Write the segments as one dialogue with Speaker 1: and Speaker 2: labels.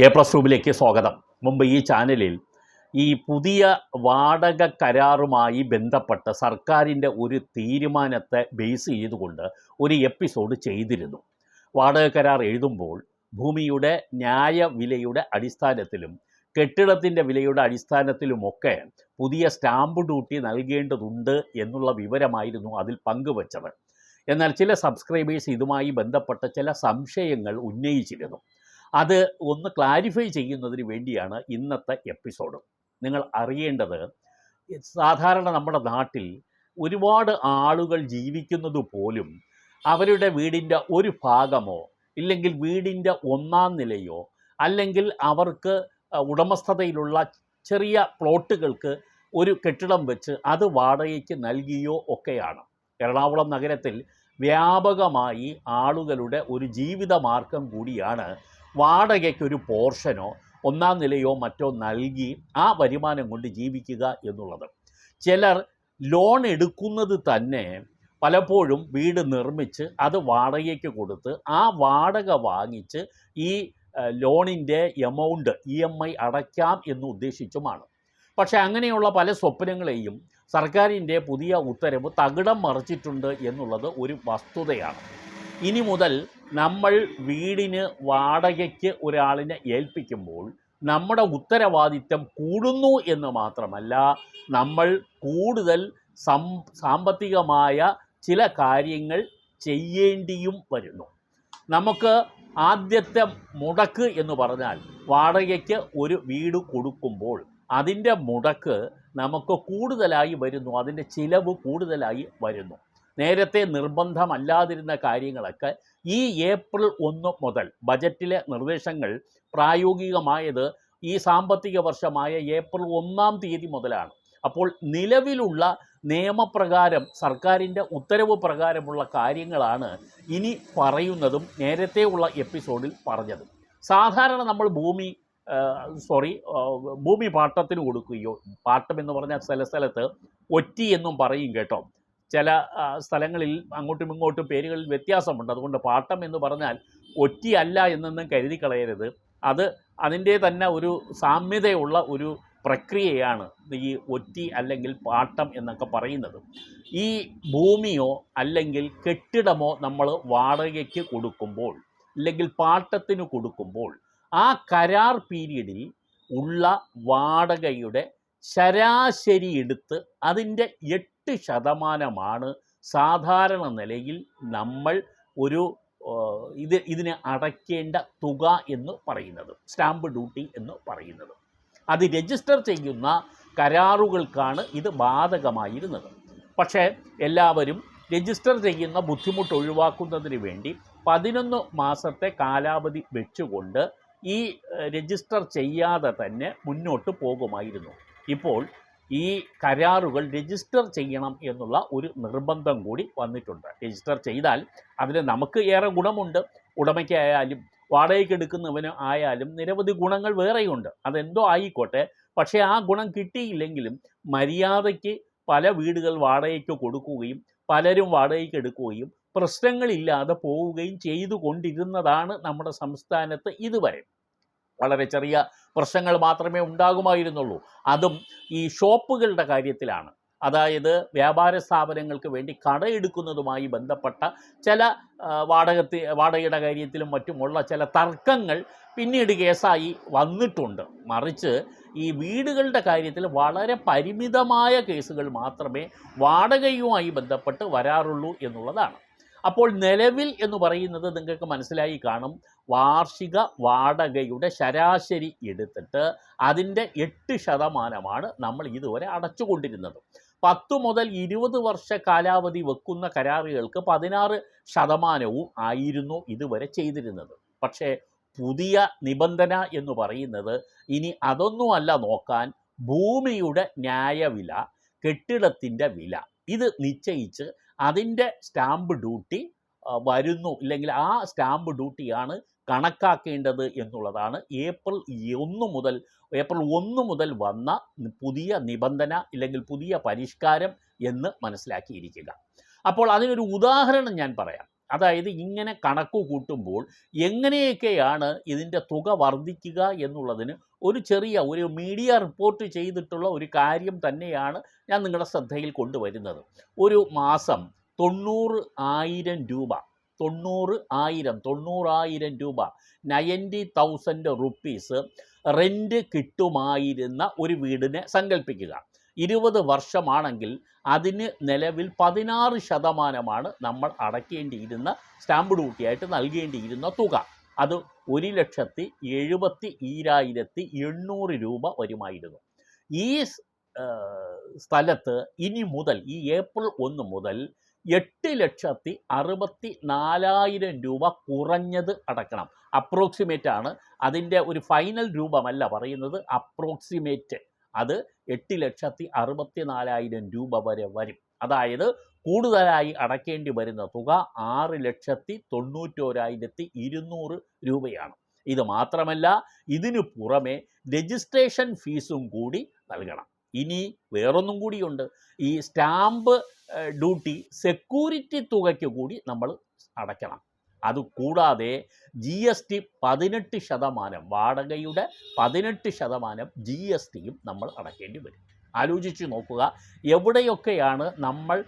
Speaker 1: A plus റൂമിലേക്ക് സ്വാഗതം. മുമ്പ് ഈ ചാനലിൽ ഈ പുതിയ വാടക കരാറുമായി ബന്ധപ്പെട്ട് സർക്കാരിന്റെ ഒരു തീരുമാനത്തെ ബേസ് ചെയ്തുകൊണ്ട് ഒരു എപ്പിസോഡ് ചെയ്തിരുന്നു. വാടക കരാർ എഴുതുമ്പോൾ ഭൂമിയുടെ ന്യായ വിലയുടെ അടിസ്ഥാനത്തിലും കെട്ടിടത്തിന്റെ വിലയുടെ അടിസ്ഥാനത്തിലുമൊക്കെ പുതിയ സ്റ്റാമ്പ് ഡ്യൂട്ടി നൽകേണ്ടതുണ്ട് എന്നുള്ള വിവരമായിരുന്നു അതിൽ പങ്കുവച്ചത്. എന്നാൽ ചില സബ്സ്ക്രൈബേഴ്സ് ഇതുമായി ബന്ധപ്പെട്ട ചില സംശയങ്ങൾ ഉന്നയിച്ചിരുന്നു. അത് ഒന്ന് ക്ലാരിഫൈ ചെയ്യുന്നതിന് വേണ്ടിയാണ് ഇന്നത്തെ എപ്പിസോഡ് നിങ്ങൾ അറിയേണ്ടത് സാധാരണ നമ്മുടെ നാട്ടിൽ ഒരുപാട് ആളുകൾ ജീവിക്കുന്നത് പോലും അവരുടെ വീടിന്റെ ഒരു ഭാഗമോ ഇല്ലെങ്കിൽ വീടിന്റെ ഒന്നാം നിലയോ അല്ലെങ്കിൽ അവർക്ക് ഉടമസ്ഥതയിലുള്ള ചെറിയ പ്ലോട്ടുകൾക്ക് ഒരു കെട്ടിടം വെച്ച് അത് വാടകയ്ക്ക് നൽകിയോ ഒക്കെയാണ്. എറണാകുളം നഗരത്തിൽ വ്യാപകമായി ആളുകളുടെ ഒരു ജീവിത മാർഗം കൂടിയാണ് വാടകയ്ക്കൊരു പോർഷനോ ഒന്നാം നിലയോ മറ്റോ നൽകി ആ വരുമാനം കൊണ്ട് ജീവിക്കുക എന്നുള്ളത്. ചിലർ ലോൺ എടുക്കുന്നത് തന്നെ പലപ്പോഴും വീട് നിർമ്മിച്ച് അത് വാടകയ്ക്ക് കൊടുത്ത് ആ വാടക വാങ്ങിച്ച് ഈ ലോണിന്റെ എമൗണ്ട് ഇ എം ഐ അടയ്ക്കാം എന്ന് ഉദ്ദേശിച്ചുമാണ്. പക്ഷേ അങ്ങനെയുള്ള പല സ്വപ്നങ്ങളെയും സർക്കാരിന്റെ പുതിയ ഉത്തരവ് തകിടം മറിച്ചിട്ടുണ്ട് എന്നുള്ളത് ഒരു വസ്തുതയാണ്. ഇനി മുതൽ നമ്മൾ വീടിന് വാടകയ്ക്ക് ഒരാളിനെ ഏൽപ്പിക്കുമ്പോൾ നമ്മുടെ ഉത്തരവാദിത്തം കൂടുന്നു എന്ന് മാത്രമല്ല നമ്മൾ കൂടുതൽ സം സാമ്പത്തികമായ ചില കാര്യങ്ങൾ ചെയ്യേണ്ടിയും വരുന്നു. നമുക്ക് ആദ്യത്തെ മുടക്ക് എന്ന് പറഞ്ഞാൽ വാടകയ്ക്ക് ഒരു വീട് കൊടുക്കുമ്പോൾ അതിന്റെ മുടക്ക് നമുക്ക് കൂടുതലായി വരുന്നു അതിന്റെ ചിലവ് കൂടുതലായി വരുന്നു. നേരത്തെ നിർബന്ധമല്ലാതിരുന്ന കാര്യങ്ങളൊക്കെ ഈ ഏപ്രിൽ ഒന്ന് മുതൽ ബജറ്റിലെ നിർദ്ദേശങ്ങൾ പ്രായോഗികമായത് ഈ സാമ്പത്തിക വർഷമായ ഏപ്രിൽ ഒന്നാം തീയതി മുതലാണ്. അപ്പോൾ നിലവിലുള്ള നിയമപ്രകാരം സർക്കാരിന്റെ ഉത്തരവ് പ്രകാരമുള്ള കാര്യങ്ങളാണ് ഇനി പറയുന്നതും നേരത്തെയുള്ള എപ്പിസോഡിൽ പറഞ്ഞതും. സാധാരണ നമ്മൾ ഭൂമി സോറി ഭൂമി പാട്ടത്തിന് കൊടുക്കുകയോ പാട്ടം എന്ന് പറഞ്ഞാൽ ചില സ്ഥലത്ത് ഒറ്റി എന്നും പറയും കേട്ടോ. ചില സ്ഥലങ്ങളിൽ അങ്ങോട്ടും ഇങ്ങോട്ടും പേരുകളിൽ വ്യത്യാസമുണ്ട്. അതുകൊണ്ട് പാട്ടം എന്ന് പറഞ്ഞാൽ ഒറ്റിയല്ല എന്നൊന്നും കരുതി കളയരുത് അത് അതിന്റെ തന്നെ ഒരു സാമ്യതയുള്ള ഒരു പ്രക്രിയയാണ് ഈ ഒറ്റി അല്ലെങ്കിൽ പാട്ടം എന്നൊക്കെ പറയുന്നത്. ഈ ഭൂമിയോ അല്ലെങ്കിൽ കെട്ടിടമോ നമ്മൾ വാടകയ്ക്ക് കൊടുക്കുമ്പോൾ അല്ലെങ്കിൽ പാട്ടത്തിന് കൊടുക്കുമ്പോൾ ആ കരാർ പീരീഡിൽ ഉള്ള വാടകയുടെ ശരാശരി എടുത്ത് അതിന്റെ എട്ട് ശതമാനമാണ് സാധാരണ നിലയിൽ നമ്മൾ ഒരു ഇത് ഇതിന് അടയ്ക്കേണ്ട തുക എന്ന് പറയുന്നത് സ്റ്റാമ്പ് ഡ്യൂട്ടി എന്ന് പറയുന്നത്. അത് രജിസ്റ്റർ ചെയ്യുന്ന കരാറുകൾക്കാണ് ഇത് ബാധകമായിരുന്നത്. പക്ഷേ എല്ലാവരും രജിസ്റ്റർ ചെയ്യുന്ന ബുദ്ധിമുട്ട് ഒഴിവാക്കുന്നതിന് വേണ്ടി പതിനൊന്ന് മാസത്തെ കാലാവധി വെച്ചുകൊണ്ട് ഈ രജിസ്റ്റർ ചെയ്യാതെ തന്നെ മുന്നോട്ട് പോകുമായിരുന്നു. ഇപ്പോൾ ഈ കരാറുകൾ രജിസ്റ്റർ ചെയ്യണം എന്നുള്ള ഒരു നിർബന്ധം കൂടി വന്നിട്ടുണ്ട്. രജിസ്റ്റർ ചെയ്താൽ അതിന് നമുക്ക് ഏറെ ഗുണമുണ്ട്. ഉടമയ്ക്കായാലും വാടകയ്ക്ക് എടുക്കുന്നവന് ആയാലും നിരവധി ഗുണങ്ങൾ വേറെയുണ്ട്. അതെന്തോ ആയിക്കോട്ടെ. പക്ഷേ ആ ഗുണം കിട്ടിയില്ലെങ്കിലും മര്യാദയ്ക്ക് പല വീടുകൾ വാടകയ്ക്ക് കൊടുക്കുകയും പലരും വാടകയ്ക്ക് എടുക്കുകയും പ്രശ്നങ്ങളില്ലാതെ പോവുകയും ചെയ്തുകൊണ്ടിരുന്നതാണ് നമ്മുടെ സംസ്ഥാനത്ത് ഇതുവരെ. വളരെ ചെറിയ പ്രശ്നങ്ങൾ മാത്രമേ ഉണ്ടാകുമായിരുന്നുള്ളൂ. അതും ഈ ഷോപ്പുകളുടെ കാര്യത്തിലാണ്. അതായത് വ്യാപാര സ്ഥാപനങ്ങൾക്ക് വേണ്ടി കടയെടുക്കുന്നതുമായി ബന്ധപ്പെട്ട ചില വാടകത്തി വാടകയുടെ കാര്യത്തിലും മറ്റുമുള്ള ചില തർക്കങ്ങൾ പിന്നീട് കേസായി വന്നിട്ടുണ്ട്. മറിച്ച് ഈ വീടുകളുടെ കാര്യത്തിൽ വളരെ പരിമിതമായ കേസുകൾ മാത്രമേ വാടകയുമായി ബന്ധപ്പെട്ട് വരാറുള്ളൂ എന്നുള്ളതാണ്. അപ്പോൾ നിലവിൽ എന്ന് പറയുന്നത് നിങ്ങൾക്ക് മനസ്സിലായി കാണും. വാർഷിക വാടകയുടെ ശരാശരി എടുത്തിട്ട് അതിന്റെ എട്ട് ശതമാനമാണ് നമ്മൾ ഇതുവരെ അടച്ചുകൊണ്ടിരുന്നത്. പത്ത് മുതൽ ഇരുപത് വർഷ കാലാവധി വെക്കുന്ന കരാറുകൾക്ക് പതിനാറ് ശതമാനവും ആയിരുന്നു ഇതുവരെ ചെയ്തിരുന്നത്. പക്ഷേ പുതിയ നിബന്ധന എന്ന് പറയുന്നത് ഇനി അതൊന്നുമല്ല നോക്കാൻ ഭൂമിയുടെ ന്യായവില കെട്ടിടത്തിന്റെ വില. ഇത് നിശ്ചയിച്ച് അതിന്റെ സ്റ്റാമ്പ് ഡ്യൂട്ടി വരുന്നു. ഇല്ലെങ്കിൽ ആ സ്റ്റാമ്പ് ഡ്യൂട്ടിയാണ് കണക്കാക്കേണ്ടത് എന്നുള്ളതാണ് ഏപ്രിൽ ഒന്ന് മുതൽ ഏപ്രിൽ ഒന്ന് മുതൽ വന്ന പുതിയ നിബന്ധന ഇല്ലെങ്കിൽ പുതിയ പരിഷ്കാരം എന്ന് മനസ്സിലാക്കിയിരിക്കുക. അപ്പോൾ അതിനൊരു ഉദാഹരണം ഞാൻ പറയാം. അതായത് ഇങ്ങനെ കണക്ക് കൂട്ടുമ്പോൾ എങ്ങനെയൊക്കെയാണ് ഇതിന്റെ തുക വർദ്ധിക്കുക എന്നുള്ളതിന് ഒരു ചെറിയ ഒരു മീഡിയ റിപ്പോർട്ട് ചെയ്തിട്ടുള്ള ഒരു കാര്യം തന്നെയാണ് ഞാൻ നിങ്ങളുടെ ശ്രദ്ധയിൽ കൊണ്ടുവരുന്നത്. ഒരു മാസം തൊണ്ണൂറ് ആയിരം രൂപ തൊണ്ണൂറ് ആയിരം തൊണ്ണൂറായിരം രൂപ നയന്റി തൗസൻഡ് റുപ്പീസ് റെന്റ് കിട്ടുമായിരുന്ന ഒരു വീടിനെ സങ്കല്പിക്കുക ഇരുപത് വർഷമാണെങ്കിൽ അതിന് നിലവിൽ പതിനാറ് ശതമാനമാണ് നമ്മൾ അടയ്ക്കേണ്ടിയിരുന്ന സ്റ്റാമ്പ് ഡ്യൂട്ടിയായിട്ട് നൽകേണ്ടിയിരുന്ന തുക. അത് ഒരു ലക്ഷത്തി എഴുപത്തി ഈരായിരത്തി എണ്ണൂറ് രൂപ വരുമായിരുന്നു. ഈ സ്ഥലത്ത് ഇനി മുതൽ ഈ ഏപ്രിൽ ഒന്ന് മുതൽ എട്ട് ലക്ഷത്തി അറുപത്തി നാലായിരം രൂപ കുറഞ്ഞത് അടക്കണം അപ്രോക്സിമേറ്റ് ആണ് അതിന്റെ ഒരു ഫൈനൽ രൂപമല്ല പറയുന്നത്. അപ്രോക്സിമേറ്റ്. അത് എട്ട് ലക്ഷത്തി അറുപത്തി നാലായിരം രൂപ വരെ വരും. അതായത് കൂടുതലായി അടയ്ക്കേണ്ടി വരുന്ന തുക ആറ് ലക്ഷത്തി തൊണ്ണൂറ്റോരായിരത്തി ഇരുന്നൂറ് രൂപയാണ്. ഇത് മാത്രമല്ല ഇതിനു പുറമെ രജിസ്ട്രേഷൻ ഫീസും കൂടി നൽകണം. ഇനി വേറൊന്നും കൂടിയുണ്ട്. ഈ സ്റ്റാമ്പ് ഡ്യൂട്ടി സെക്യൂരിറ്റി തുകയ്ക്ക് കൂടി നമ്മൾ അടയ്ക്കണം. അതുകൂടാതെ ജി എസ് ടി പതിനെട്ട് ശതമാനം വാടകയുടെ പതിനെട്ട് ശതമാനം ജി എസ് ടിയും നമ്മൾ അടയ്ക്കേണ്ടി വരും. ആലോചിച്ച് നോക്കുക എവിടെയൊക്കെയാണ് നമ്മൾ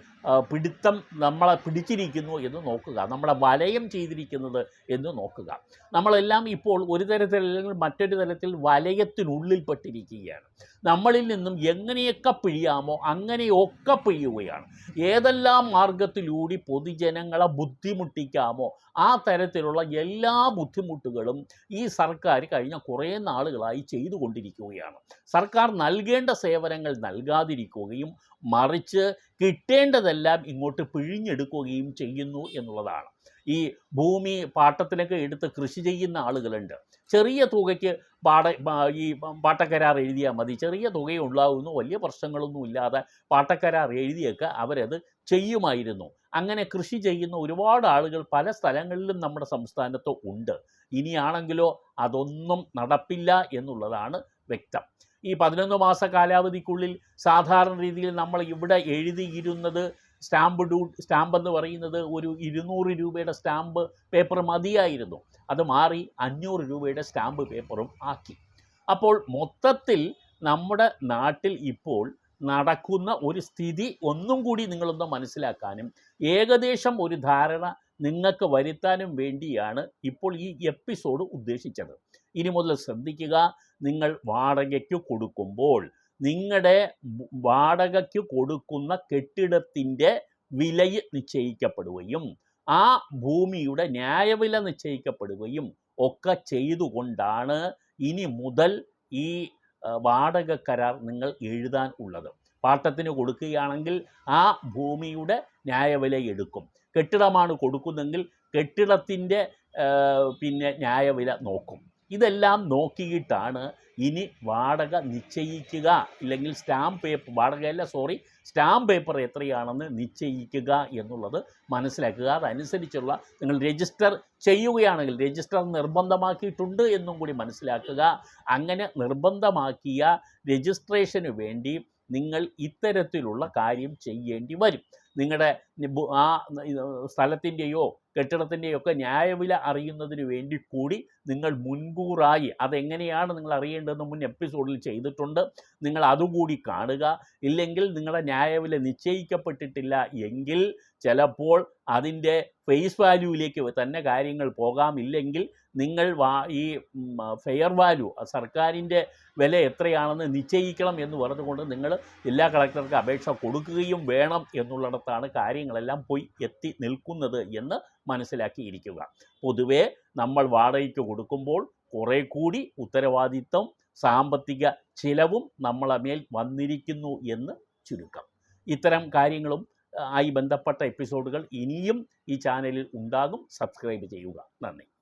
Speaker 1: പിടുത്തം നമ്മളെ പിടിച്ചിരിക്കുന്നു എന്ന് നോക്കുക. നമ്മളെ വലയം ചെയ്തിരിക്കുന്നത് എന്ന് നോക്കുക. നമ്മളെല്ലാം ഇപ്പോൾ ഒരു തരത്തിൽ അല്ലെങ്കിൽ മറ്റൊരു തരത്തിൽ വലയത്തിനുള്ളിൽ പെട്ടിരിക്കുകയാണ്. നമ്മളിൽ നിന്നും എങ്ങനെയൊക്കെ പിഴിയാമോ അങ്ങനെയൊക്കെ പിഴിയുകയാണ്. ഏതെല്ലാം മാർഗത്തിലൂടെ പൊതുജനങ്ങളെ ബുദ്ധിമുട്ടിക്കാമോ ആ തരത്തിലുള്ള എല്ലാ ബുദ്ധിമുട്ടുകളും ഈ സർക്കാർ കഴിഞ്ഞ കുറേ നാളുകളായി ചെയ്തുകൊണ്ടിരിക്കുകയാണ്. സർക്കാർ നൽകേണ്ട സേവനങ്ങൾ നൽകാതിരിക്കുകയും മറിച്ച് കിട്ടേണ്ടതെല്ലാം ഇങ്ങോട്ട് പിഴിഞ്ഞെടുക്കുകയും ചെയ്യുന്നു എന്നുള്ളതാണ്. ഈ ഭൂമി പാട്ടത്തിലൊക്കെ എടുത്ത് കൃഷി ചെയ്യുന്ന ആളുകളുണ്ട്. ചെറിയ തുകയ്ക്ക് പാട ഈ പാട്ടക്കരാർ എഴുതിയാൽ മതി. ചെറിയ തുകയുണ്ടാവുന്നു വലിയ പ്രശ്നങ്ങളൊന്നും ഇല്ലാതെ പാട്ടക്കരാർ എഴുതിയൊക്കെ അവരത് ചെയ്യുമായിരുന്നു. അങ്ങനെ കൃഷി ചെയ്യുന്ന ഒരുപാട് ആളുകൾ പല സ്ഥലങ്ങളിലും നമ്മുടെ സംസ്ഥാനത്ത് ഉണ്ട്. ഇനിയാണെങ്കിലോ അതൊന്നും നടപ്പില്ല എന്നുള്ളതാണ് വ്യക്തം. ഈ പതിനൊന്ന് മാസ കാലാവധിക്കുള്ളിൽ സാധാരണ രീതിയിൽ നമ്മൾ ഇവിടെ എഴുതിയിരുന്നത് സ്റ്റാമ്പ് ഡ്യൂ സ്റ്റാമ്പ് എന്ന് പറയുന്നത് ഒരു ഇരുന്നൂറ് രൂപയുടെ സ്റ്റാമ്പ് പേപ്പർ മതിയായിരുന്നു. അത് മാറി അഞ്ഞൂറ് രൂപയുടെ സ്റ്റാമ്പ് പേപ്പറും ആക്കി. അപ്പോൾ മൊത്തത്തിൽ നമ്മുടെ നാട്ടിൽ ഇപ്പോൾ നടക്കുന്ന ഒരു സ്ഥിതി ഒന്നും കൂടി നിങ്ങളൊന്ന് മനസ്സിലാക്കാനും ഏകദേശം ഒരു ധാരണ നിങ്ങൾക്ക് വരുത്താനും വേണ്ടിയാണ് ഇപ്പോൾ ഈ എപ്പിസോഡ് ഉദ്ദേശിച്ചത്. ഇനി മുതൽ ശ്രദ്ധിക്കുക നിങ്ങൾ വാടകയ്ക്ക് കൊടുക്കുമ്പോൾ നിങ്ങളുടെ വാടകയ്ക്ക് കൊടുക്കുന്ന കെട്ടിടത്തിന്റെ വിലയിൽ നിശ്ചയിക്കപ്പെടുകയും ആ ഭൂമിയുടെ ന്യായവില നിശ്ചയിക്കപ്പെടുകയും ഒക്കെ ചെയ്തുകൊണ്ടാണ് ഇനി മുതൽ ഈ വാടക കരാർ നിങ്ങൾ എഴുതാൻ ഉള്ളത്. പാട്ടത്തിന് കൊടുക്കുകയാണെങ്കിൽ ആ ഭൂമിയുടെ ന്യായവില എടുക്കും. കെട്ടിടമാണ് കൊടുക്കുന്നെങ്കിൽ കെട്ടിടത്തിന്റെ പിന്നെ ന്യായവില നോക്കും. ഇതെല്ലാം നോക്കിയിട്ടാണ് ഇനി വാടക നിശ്ചയിക്കുക. ഇല്ലെങ്കിൽ സ്റ്റാമ്പ് പേപ്പർ വാടകയല്ല സോറി സ്റ്റാമ്പ് പേപ്പർ എത്രയാണെന്ന് നിശ്ചയിക്കുക എന്നുള്ളത് മനസ്സിലാക്കുക. അതനുസരിച്ചുള്ള നിങ്ങൾ രജിസ്റ്റർ ചെയ്യുകയാണെങ്കിൽ രജിസ്റ്റർ നിർബന്ധമാക്കിയിട്ടുണ്ട് എന്നും കൂടി മനസ്സിലാക്കുക. അങ്ങനെ നിർബന്ധമാക്കിയ രജിസ്ട്രേഷന് വേണ്ടി നിങ്ങൾ ഇത്തരത്തിലുള്ള കാര്യം ചെയ്യേണ്ടി വരും. നിങ്ങളുടെ ആ സ്ഥലത്തിന്റെയോ കെട്ടിടത്തിന്റെയോ ഒക്കെ ന്യായവില അറിയുന്നതിന് വേണ്ടി കൂടി നിങ്ങൾ മുൻകൂറായി അതെങ്ങനെയാണ് നിങ്ങൾ അറിയേണ്ടതെന്ന് മുൻ എപ്പിസോഡിൽ ചെയ്തിട്ടുണ്ട്. നിങ്ങൾ അതുകൂടി കാണുക. ഇല്ലെങ്കിൽ നിങ്ങളുടെ ന്യായവില നിശ്ചയിക്കപ്പെട്ടിട്ടില്ല എങ്കിൽ ചിലപ്പോൾ അതിന്റെ ഫേസ് വാല്യൂവിലേക്ക് തന്നെ കാര്യങ്ങൾ പോകാമില്ലെങ്കിൽ നിങ്ങൾ വാ ഈ ഫെയർ വാല്യൂ സർക്കാരിന്റെ വില എത്രയാണെന്ന് നിശ്ചയിക്കണം എന്ന് പറഞ്ഞുകൊണ്ട് നിങ്ങൾ ജില്ലാ കളക്ടർക്ക് അപേക്ഷ കൊടുക്കുകയും വേണം എന്നുള്ളിടത്താണ് കാര്യങ്ങളെല്ലാം പോയി എത്തി നിൽക്കുന്നത് എന്ന് മനസ്സിലാക്കിയിരിക്കുക. പൊതുവേ നമ്മൾ വാടകയ്ക്ക് കൊടുക്കുമ്പോൾ കുറേ കൂടി ഉത്തരവാദിത്വം സാമ്പത്തിക ചിലവും നമ്മളെ മേൽ വന്നിരിക്കുന്നു എന്ന് ചുരുക്കം. ഇത്തരം കാര്യങ്ങളും ആയി ബന്ധപ്പെട്ട എപ്പിസോഡുകൾ ഇനിയും ഈ ചാനലിൽ ഉണ്ടാകും. സബ്സ്ക്രൈബ് ചെയ്യുക. നന്ദി.